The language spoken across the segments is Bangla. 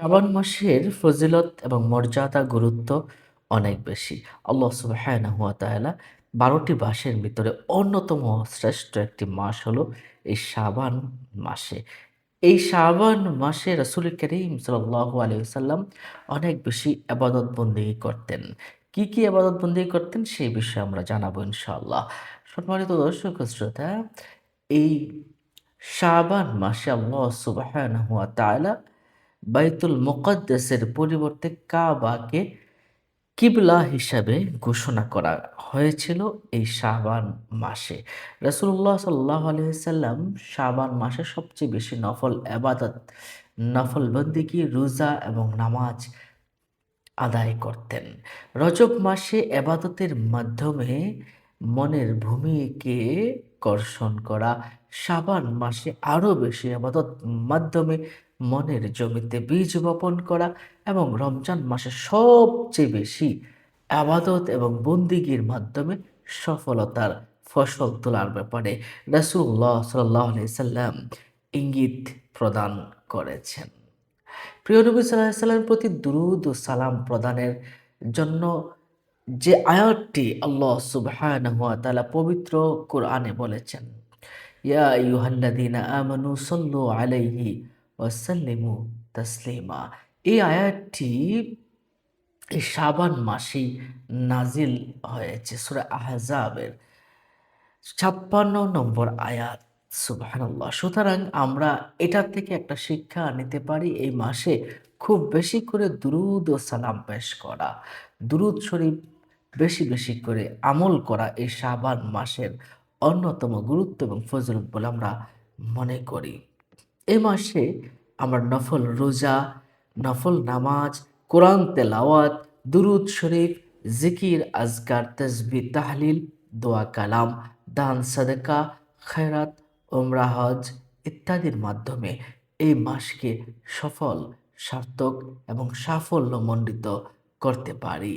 শাবান মাসের ফজিলত এবং মর্যাদা গুরুত্ব অনেক বেশি। আল্লাহ সুবহানাহু ওয়া তাআলা বারোটি মাসের ভিতরে অন্যতম শ্রেষ্ঠ একটি মাস হলো এই শাবান মাসে। এই শাবান মাসে রসুল করিম সাল্লাল্লাহু আলাইহি সাল্লাম অনেক বেশি আবাদত বন্দেগী করতেন। কি কি আবাদত বন্দেগী করতেন সেই বিষয়ে আমরা জানাব ইনশাআল্লাহ। সম্মানিত দর্শক শ্রোতা, এই শাবান মাসে আল্লাহ সুবহানাহু ওয়া তাআলা বাইতুল মুকদ্দাসের পরিবর্তে কাবাকে কিবলা হিসাবে ঘোষণা করা হয়েছিল এই শাবান মাসে। রসুল্লাহ সাল্লাহ আলহিসাল্লাম শাবান মাসে সবচেয়ে বেশি নফল আবাদত নফল বন্দিগি রোজা এবং নামাজ আদায় করতেন। রজব মাসে এবাদতের মাধ্যমে মনের ভূমিকে কর্ষণ করা, শাবান মাসে আরও বেশি আবাদত মাধ্যমে মনের জমিতে বীজ বপন করা এবং রমজান মাসে সবচেয়ে বেশি আবাদত এবং বন্দিগির মাধ্যমে সফলতার ফসল তোলার ব্যাপারে রাসুল্লাহ সাল্লাহ সাল্লাম ইঙ্গিত প্রদান করেছেন। প্রিয় নবী সাল্লাহ সাল্লামের প্রতি দুরুদ ও সালাম প্রদানের জন্য যে আয়াতটি আল্লাহ সুবহানাহু ওয়া তাআলা পবিত্র কোরআনে বলেছেন, ইয়া আইয়ুহাল্লাযীনা আমানু সাল্লু আলাইহি ওয়া সাল্লিমু তাসলিমা। এই আয়াতটি এই শাবান মাসেই নাজিল হয়েছে, সূরা আহজাবের ছাপ্পান্ন নম্বর আয়াত। সুবহানাল্লাহ। সুতরাং আমরা এটা থেকে একটা শিক্ষা নিতে পারি এই মাসে খুব বেশি করে দুরুদ ও সালাম পেশ করা, দুরুদ শরীফ বেশি বেশি করে আমল করা এই শাবান মাসের অন্যতম গুরুত্ব এবং ফজলত বলে আমরা মনে করি। এ মাসে আমরা নফল রোজা, নফল নামাজ, কোরআন তেলাওয়াত, দুরুদ শরীফ, জিকির, আজকার, তসবি, তাহলিল, দোয়া কালাম, দান, সাদেকা, খয়রাত ওমরা হজ ইত্যাদির মাধ্যমে এই মাসকে সফল, সার্থক এবং সাফল্যমণ্ডিত করতে পারি।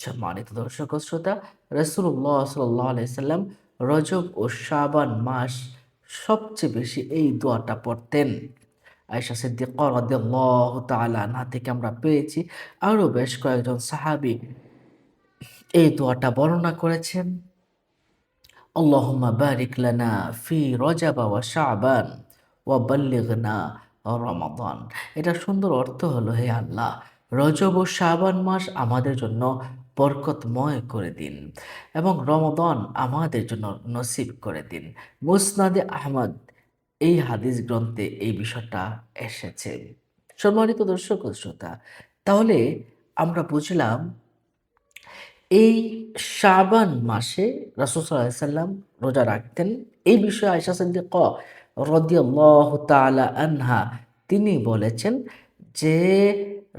সম্মানিত দর্শক শ্রোতা রসুল্লাহ সাল্লাহ আলাইসাল্লাম রজব ও শাবান মাস সবচেয়ে বেশি এই দোয়াটা পড়তেন। আয়সা সিদ্দিক রাদিয়াল্লাহু না থেকে আমরা পেয়েছি। আরও বেশ কয়েকজন সাহাবী এই দোয়াটা বর্ণনা করেছেন। আল্লাহুম্মা বারিক লানা ফি রজাব ওয়া শাবান ওয়া বাল্লিগনা রমাদান। এটা সুন্দর অর্থ হলো, হে আল্লাহ, রজব ও শাবান মাস আমাদের জন্য বরকতময় করে দিন এবং রমদন আমাদের জন্য নসিব করে দিন। মুসনাদে আহমদ এই হাদিস গ্রন্থে এই বিষয়টা এসেছে। সম্মানিত দর্শক শ্রোতা, তাহলে আমরা বুঝলাম এই শাবান মাসে রাসূল সাল্লাল্লাহু সাল্লাম রোজা রাখতেন। এই বিষয়ে আয়েশা সিদ্দিক রাদিয়াল্লাহু তাআলা আনহা তিনি বলেছেন যে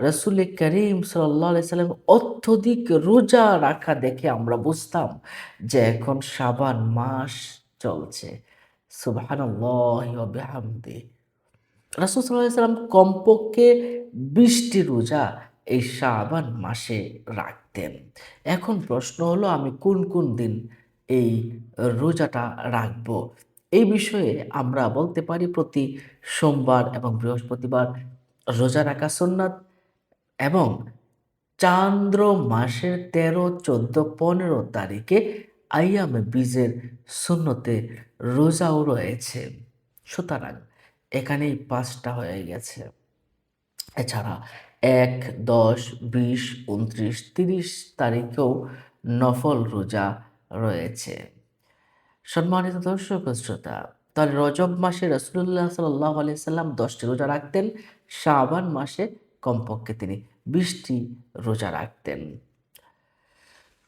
রসুল করিম সাল্লাহ আলাইহি সাল্লাম অত্যধিক রোজা রাখা দেখে আমরা বুঝতাম যে এখন শাবান মাস চলছে। বিহামদি। রাসূল আলাইহি সাল্লাম কমপক্ষে বিশটি রোজা এই শাবান মাসে রাখতেন। এখন প্রশ্ন হলো, আমি কোন কোন দিন এই রোজাটা রাখব? এই বিষয়ে আমরা বলতে পারি, প্রতি সোমবার এবং বৃহস্পতিবার রোজা রাখা সুন্নাত এবং চান্দ্র মাসের তেরো, চোদ্দ, পনেরো তারিখে আইয়ামে বীজের শূন্যতে রোজাও রয়েছে। সুতরাং এখানেই পাঁচটা হয়ে গেছে। এছাড়া এক, দশ, বিশ, উনত্রিশ, তিরিশ তারিখেও নফল রোজা রয়েছে। সম্মানিত দর্শক শ্রোতা, তাহলে রজব মাসে রসুল্লাহ সাল্লাহ আলি সাল্লাম দশটি রোজা রাখতেন। শাবান মাসে কমপক্ষে তিনি বিশটি রোজা রাখতেন।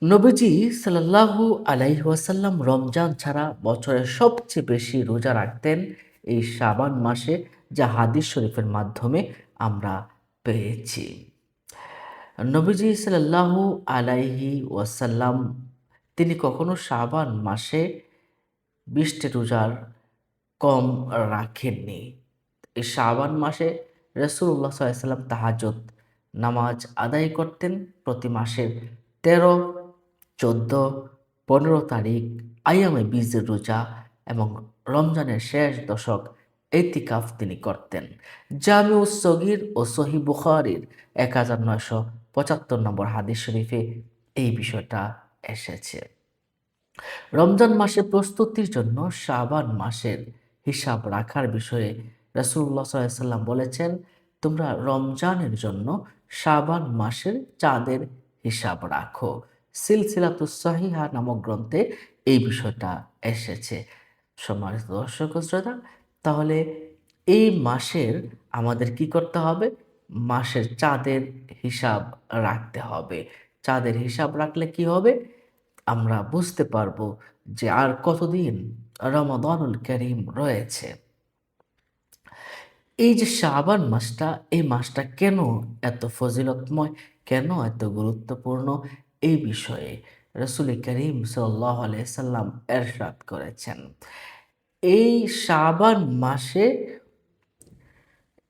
নবীজি সাল্লাহু আলাইহাসাল্লাম রমজান ছাড়া বছরের সবচেয়ে বেশি রোজা রাখতেন এই শাবান মাসে, যা হাদিস শরীফের মাধ্যমে আমরা পেয়েছি। নবীজি সাল্লাহু আলাইহি ওয়াসাল্লাম, তিনি কখনো শাবান মাসে বিশটি রোজার কম রাখেননি। এই শাবান মাসে রসুল্লাহ সাল্লাম তাহাজত নামাজ আদায় করতেন প্রতি মাসের তেরো, চোদ্দ, পনেরো তারিখ, আয়ামে বীজের রোজা এবং রমজানের শেষ দশক এতিকাফ তিনি করতেন। জামিউ সগির ও সহি বুখারির এক হাজার নয়শো পঁচাত্তর নম্বর হাদিস শরীফে এই বিষয়টা এসেছে। রমজান মাসের প্রস্তুতির জন্য শাবান মাসের হিসাব রাখার বিষয়ে রাসুল্লাহ সাল্লাম বলেছেন, তোমরা রমজানের জন্য শাবান মাসের চাঁদের হিসাব রাখো। সিলসিলাতুস সাহিহা নামক গ্রন্থে এই বিষয়টা এসেছে। সম্মানিত দর্শক শ্রোতা, তাহলে এই মাসের আমাদের কি করতে হবে? মাসের চাঁদের হিসাব রাখতে হবে। চাঁদের হিসাব রাখলে কি হবে? আমরা বুঝতে পারব যে আর কতদিন রমাদানুল করিম রয়েছে। এই যে শাবান মাসটা, এই মাসটা কেন এত ফজিলতময়? কেন এত গুরুত্বপূর্ণ? এই বিষয়ে রসুল করিম সাল্লাহ সাল্লাম এরশাদ করেছেন। এই শাবান মাসে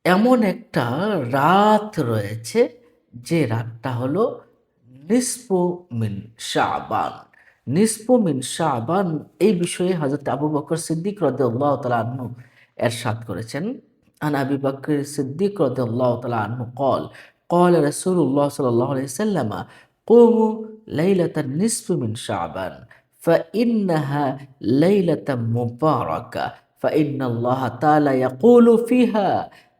এমন একটা রাত রয়েছে, যে রাতটা হলো নিসপু মিন শাবান। নিসপু মিন শাবান এই বিষয়ে হজরত আবু বকর সিদ্দিক রদুল্লাহ তালা এরশাদ করেছেন। আন আবি বকর সিদ্দিক রদুল্লাহ তালা আনহু কল قال رسول الله صلى الله عليه وسلم قوموا ليلة النصف من شعبان فإنها ليلة مباركة فإن الله تعالى يقول فيها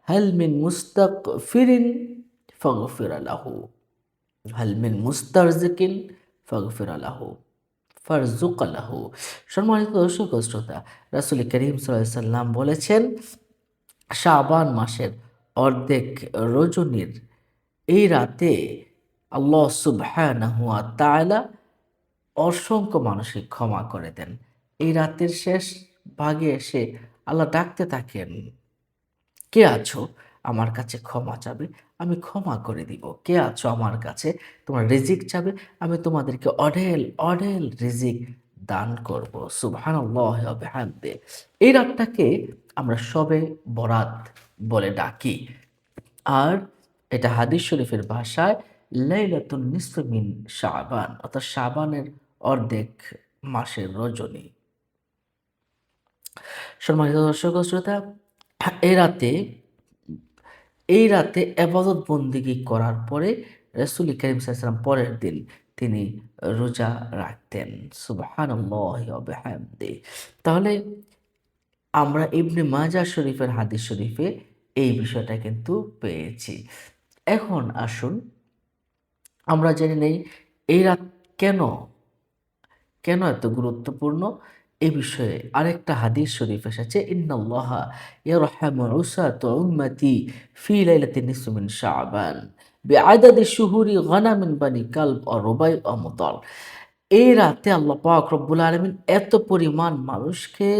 هل من مستغفر فاغفر له هل من مسترزق فاغفر له ফারজুক আল্লাহু সম্মানিত দর্শক ও শ্রোতা রাসুল করিম সাল্লাম বলেছেন শাবান মাসের অর্ধেক রজনীর। এই রাতে আল্লাহ সুবহানাহু তাআলা অসংখ্য মানুষকে ক্ষমা করে দেন। এই রাতের শেষ ভাগে এসে আল্লাহ ডাকতে থাকেন, কে আছো? আমার কাছে ক্ষমা চাবে, আমি ক্ষমা করে দিব। কে আছো আমার কাছে? তোমার রিজিক চাবে, আমি তোমাদেরকে অঢেল অঢেল রিজিক দান করব। সুবহান হামদে এই রাতটাকে আমরা সবে বরাত বলে ডাকি। আর এটা হাদিস শরীফের ভাষায় লাইলাতুন নিসফিন শাবান, অর্থাৎ শাবানের অর্ধেক মাসের রজনী। সম্মানিত দর্শক শ্রোতা এই রাতে এই রাতে আবাদত বন্দিগি করার পরে রসুল করিম সাল্লাম পরের দিন তিনি রোজা রাখতেন। সুবাহান তাহলে আমরা ইবনে মাজা শরীফের হাদিস শরীফে এই বিষয়টা কিন্তু পেয়েছি। এখন আসুন, আমরা জেনে নেই এই রাত কেন কেন এত গুরুত্বপূর্ণ? এ বিষয়ে আরেকটা হাদিস শরীফ এসেছে এই রাতে আল্লাহ রব্বুল আলামিন এত পরিমাণ মানুষকে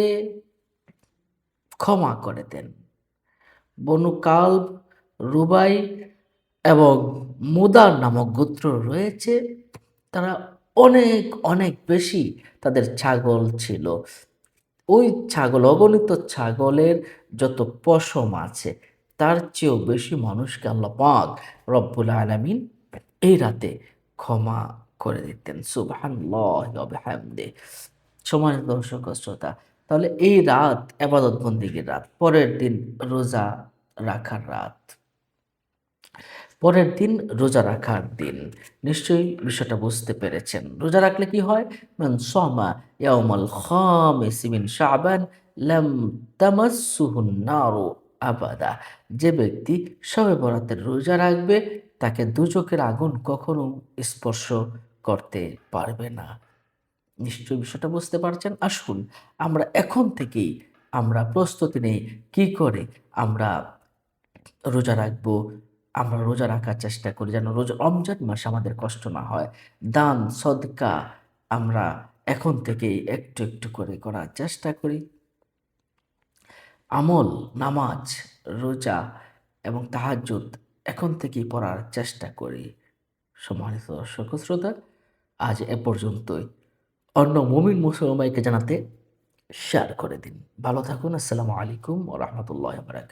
ক্ষমা করে দেন। বনু কালব রুবাই এবং মুদার নামক গোত্র রয়েছে। তারা অনেক অনেক বেশি তাদের ছাগল ছিল। ওই ছাগল, অগণিত ছাগলের যত পশম আছে, তার চেয়েও বেশি মানুষকে আল্লাহ পাক রব্বুল আলমিন এই রাতে ক্ষমা করে দিতেন। সুবাহানদে সময় দর্শক শ্রোতা তাহলে এই রাত আবাদত বন্দিগির রাত, পরের দিন রোজা রাখার রাত। পরের দিন রোজা রাখার দিন। নিশ্চয়ই বিষয়টা বুঝতে পেরেছেন। রোজা রাখলে কি হয়? মান সমা ইয়াউমাল খামিস মিন শাবান লাম তামাসসুহুন নারু আবাদা। যে ব্যক্তি সবে বরাতের রোজা রাখবে, তাকে দুচোখের আগুন কখনো স্পর্শ করতে পারবে না। নিশ্চয়ই বিষয়টা বুঝতে পারছেন। আসুন, আমরা এখন থেকেই আমরা প্রস্তুতি নেই, কি করে আমরা রোজা রাখব, আমরা রোজা রাখার চেষ্টা করি যেন রোজা রমজান মাসে আমাদের কষ্ট না হয়। দান, সদকা আমরা এখন থেকেই একটু একটু করে করার চেষ্টা করি। আমল, নামাজ, রোজা এবং তাহাজুদ এখন থেকেই পড়ার চেষ্টা করি। সম্মানিত দর্শক শ্রোতা, আজ এ পর্যন্তই। অন্য মুমিন মুসলমাইকে জানাতে শেয়ার করে দিন। ভালো থাকুন আসসালামু আলাইকুম ও রহমতুল্লাহ বারাকাত